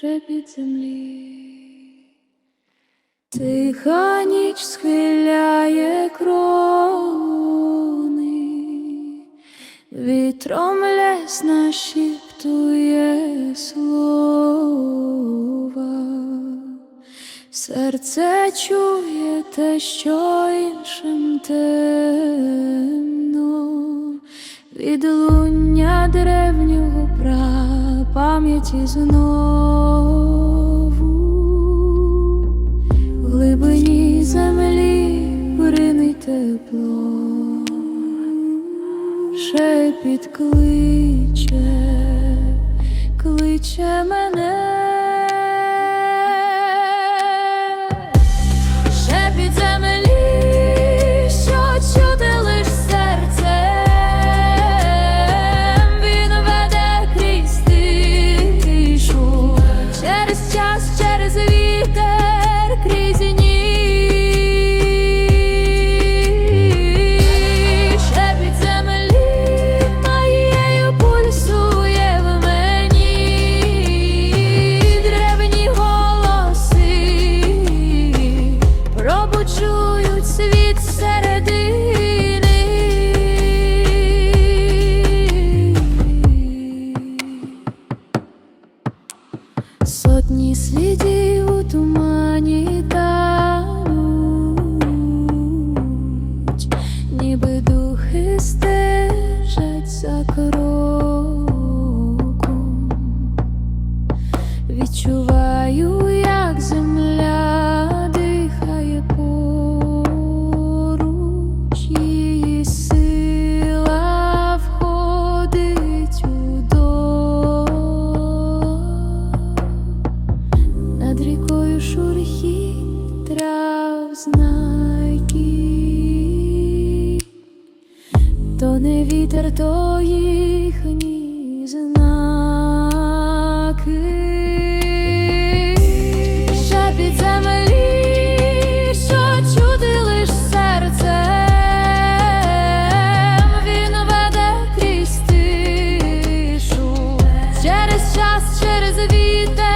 шепіт землі. Тиха ніч схиляє крони, вітром лес нашіптує слова, серце чує те, що іншим темно, відлуння древнього пра пам'яті знову. В глибині землі бринить тепло, шепіт кличе, кличе мене. Час, через вітер, Oh. то не вітер, то їхні знаки ще під землі, чути лиш серцем він веде крізь через час, через вітер.